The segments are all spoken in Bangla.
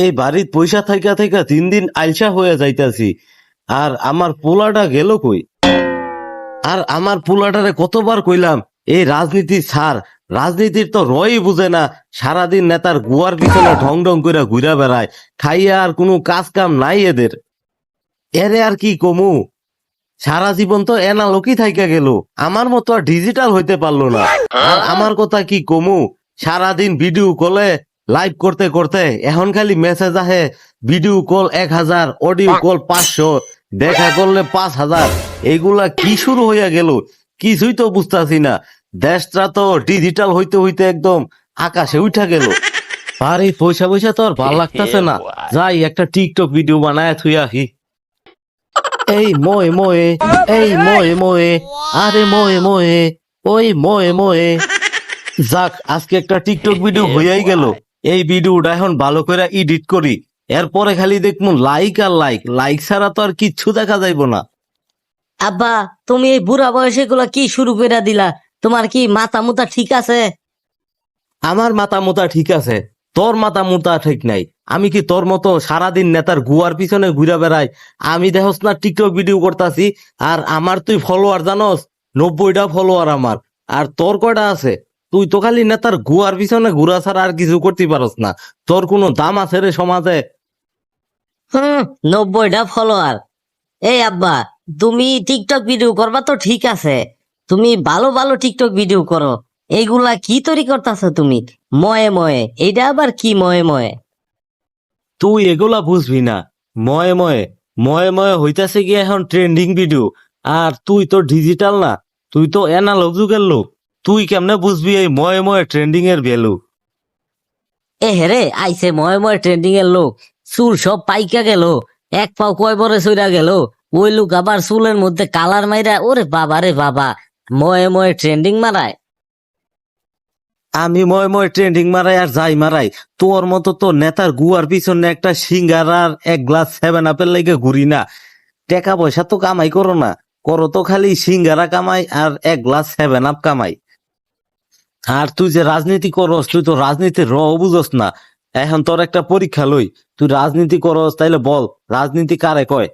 এই বাড়ির পয়সা থাইকা থাইকা তিন দিন আলসা হয়ে যাইতাছি। আর আমার পোলাটা গেল কই? আর আমার পোলাটারে কতবার কইলাম এই রাজনীতি ছাড়, রাজনীতির তো রয়ই বুঝে না। সারাদিন নেতার গুয়ার পিছনে ঢং ঢং করে ঘুরা বেড়ায়, খাইয়া আর কোনো কাজ কাম নাই এদের। এরে আর কি কমু? সারা জীবন তো এনালোকই থাইকা গেল, আমার মতো আর ডিজিটাল হইতে পারল না। আর আমার কথা কি কমু? সারাদিন ভিডিও কলে লাইভ করতে করতে এখন খালি মেসেজ আহে ভিডিও কল এক হাজার অডিও কল পাঁচশো দেখা করলে পাঁচ হাজার। এগুলা কি শুরু হইয়া গেল? কিছুই তো বুঝতাছি না। দেশটা তো ডিজিটাল হইতে হইতে একদম আকাশে উঠা গেল। আরে পয়সা পয়সা তো আর ভালো লাগতেছে না। যাই একটা টিকটক ভিডিও বানায় থুই আহি এই ময়ে ময়ে এই ময়ে ময়ে আরে ময়ে ময়ে ওই ময়ে ময়ে। যাক আজকে একটা টিকটক ভিডিও হইয়াই গেল। এই ভিডিওটা এখন ভালো করে এডিট করি। এরপরে খালি দেখব লাইক আর লাইক লাইক ছাড়া তো আর কিচ্ছু দেখা যাইব না। আব্বা তুমি এই বুড়া বয়সে গুলা কি শুরু করে দিলা? তোমার কি মাথা মুতা ঠিক আছে? আমার মাথা মোতা ঠিক আছে। তোর মাথা মোতা ঠিক নাই। আমি কি তোর মতো সারাদিন নেতার গুয়ার পিছনে ঘুরে বেড়াই? আমি দেখস না টিকটক ভিডিও করতাছি আর আমার তুই ফলোয়ার জানস? নব্বইটা ফলোয়ার আমার। আর তোর কয়টা আছে? তুই তো খালি নেতার গুয়ার পিছনে ঘুরা ছাড়া আর কিছু করতে পারস না। তোর কোনো দাম আছে রে সমাজে? হুম নব্বইটা ফলোয়ার এই আব্বা তুমি টিকটক ভিডিও করবা তো ঠিক আছে। তুমি ভালো ভালো টিকটক ভিডিও করো। এইগুলা কি তৈরি করতেছো তুমি? ময়ে ময়ে। এইটা আবার কি ময়ে ময়ে? তুই এগুলা বুঝবি না। ময়ে ময়ে। ময়ে ময়ে হইতাছে কি এখন ট্রেন্ডিং ভিডিও আর তুই তো ডিজিটাল না। তুই তো এনালগ যুগের লোক। তুই কেমনে বুঝবি এই ময়ে ময়ে ট্রেন্ডিং এর ভ্যালু এ হেরে আইছে ময়ে ময়ে ট্রেন্ডিং এর লোক। চুল সব পাইকা গেল এক পাও কয় বরে সইরা গেল। ওই লোক আবার চুলের মধ্যে কালার মাইরা ওরে বাবা রে বাবা ময়ে ময়ে ট্রেন্ডিং মারায়। আমি ময় ময় ট্রেন্ডিং মারাই আর যাই মারাই তোর মতো তো নেতার গুয়ার পিছনে একটা সিঙ্গার আর এক গ্লাস সেভেন আপেল লাগে ঘুরি না। টাকা পয়সা তো কামাই করো না। করো তো খালি সিঙ্গারা কামাই আর এক গ্লাস সেভেন আপ কামাই। আর তুই যে রাজনীতি করস, তুই তো রাজনীতির র বুঝস না। এখন তোর একটা পরীক্ষা লই, তুই রাজনীতি করস, তাইলে বল, রাজনীতি কারে কয়?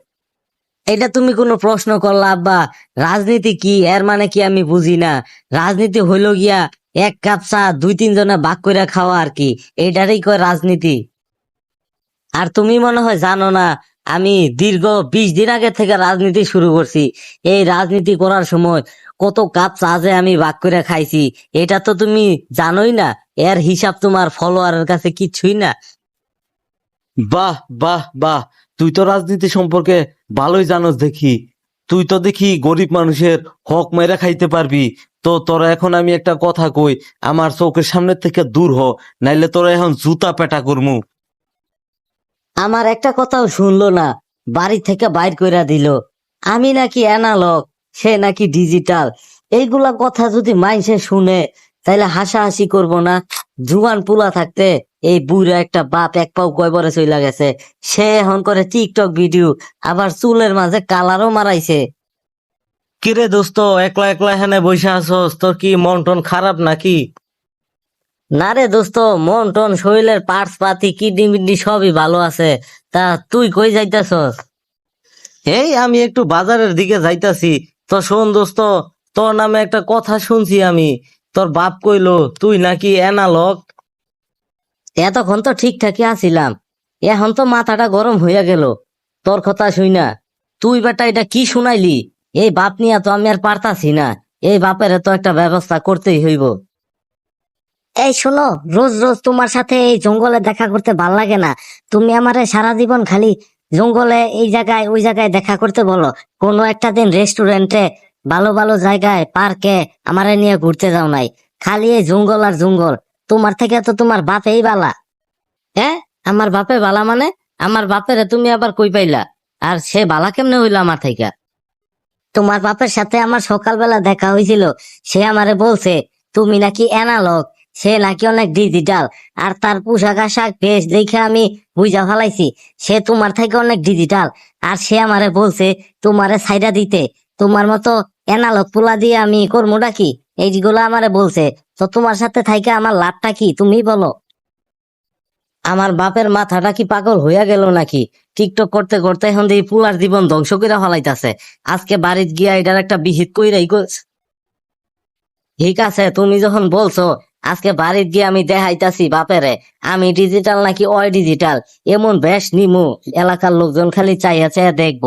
এটা তুমি কোনো প্রশ্ন করলা, আব্বা। রাজনীতি কি, এর মানে কি আমি বুঝি না। রাজনীতি হইল গিয়া এক কাপ চা, দুই তিন জনে ভাগ করে খাওয়া আর কি। এইটারই কয় রাজনীতি। আর তুমি মনে হয় জানো না, আমি দীর্ঘ বিশ দিন আগে থেকে রাজনীতি শুরু করছি। এই রাজনীতি করার সময় কত কাপ চা যে আমি ভাগ করে খাইছি এটা তো তুমি জানোই না এর হিসাব তোমার ফলোয়ারের কাছে কিছুই না। বাহ বাহ বাহ তুই তো রাজনীতি সম্পর্কে ভালোই জানোস দেখি। তুই তো দেখি গরিব মানুষের হক মেরে খাইতে পারবি। তো তোরা এখন আমি একটা কথা কই আমার চোখের সামনে থেকে দূর হ নাইলে তোরা এখন জুতা পেটা করমু। আমার একটা কথাও শুনলো না বাড়ি থেকে বাইর কইরা দিল আমি নাকি অ্যানালগ সে নাকি ডিজিটাল এইগুলা কথা যদি মাইসে শুনে তাইলে হাসাহাসি করব না। জুয়ান পুলা থাকতে এই বুড়া একটা বাপ এক পাও কয়বরে চইলা গেছে। সে এখন করে টিকটক ভিডিও আবার চুলের মাঝে কালারও মারাইছে। কিরে দোস্ত একলা একলা হেনে বসে আছস তোর কি মন টন খারাপ নাকি? না রে দোস্ত মন টন শরীরের পার্টস পাতি কিডনি মিডনি সবই ভালো আছে। তা তুই কই যাইতাছস? এই আমি একটু বাজারের দিকে যাইতাছি। তো শোন দোস্ত, তোর নামে একটা কথা শুনছি আমি। তোর বাপ কইলো, তুই নাকি এনালগ এতক্ষণ তো ঠিকঠাকই আছিলাম। এখন তো মাথাটা গরম হইয়া গেল। তোর কথা শুই না। তুই বেটা এটা কি শুনাইলি? এই বাপ নিয়া তো আমি আর পারতাছি না। এই বাপের তো একটা ব্যবস্থা করতেই হইব। এই শোনো, রোজ রোজ তোমার সাথে এই জঙ্গলে দেখা করতে ভালো লাগে না। তুমি আমারে সারা জীবন খালি জঙ্গলে এই জায়গায়, ওই জায়গায় দেখা করতে বলো। কোনো একটা দিন রেস্টুরেন্টে ভালো ভালো জায়গায় পার্কে আমারে নিয়ে ঘুরতে যাও নাই। খালি এই জঙ্গল আর জঙ্গল। তোমার থেকে তো তোমার বাপেই বালা। হ্যাঁ? আমার বাপে বালা মানে? আমার বাপেরে তুমি আবার কই পাইলা? আর সে বালা কেমনে হইল আমার থেকে? তোমার বাপের সাথে আমার সকালবেলা দেখা হয়েছিল সে আমারে বলছে, তুমি নাকি অ্যানালগ? সে নাকি অনেক ডিজিটাল আর তার পোশাক আশাক বেশ দেখে আমি বুঝা ফেলাইছি, সে তোমার থেকে অনেক ডিজিটাল আর সে আমারে বলছে, তোমারে সাইডা দিতে। তোমার মতো অ্যানালগ পোলা দিয়ে আমি কর্মটা কি? এইগুলো আমারে বলছে। তো তোমার সাথে থাইকে আমার লাভটা কি তুমি বলো। আমার বাপের মাথাটা কি পাগল হইয়া গেল নাকি? টিকটক করতে করতে এখন দিয়ে পুলার জীবন ধ্বংস করে ফলাইতাছে। আজকে বাড়িতে গিয়া এটার একটা বিহিত কইরাই ঠিক আছে, তুমি যখন বলছো আজকে বাড়িতে গিয়ে আমি দেখাইতাছি, বাপেরে। আমি ডিজিটাল নাকি অয় ডিজিটাল এমন বেশ নিমু। এলাকার লোকজন খালি চাইয়া চাইয়া দেখব।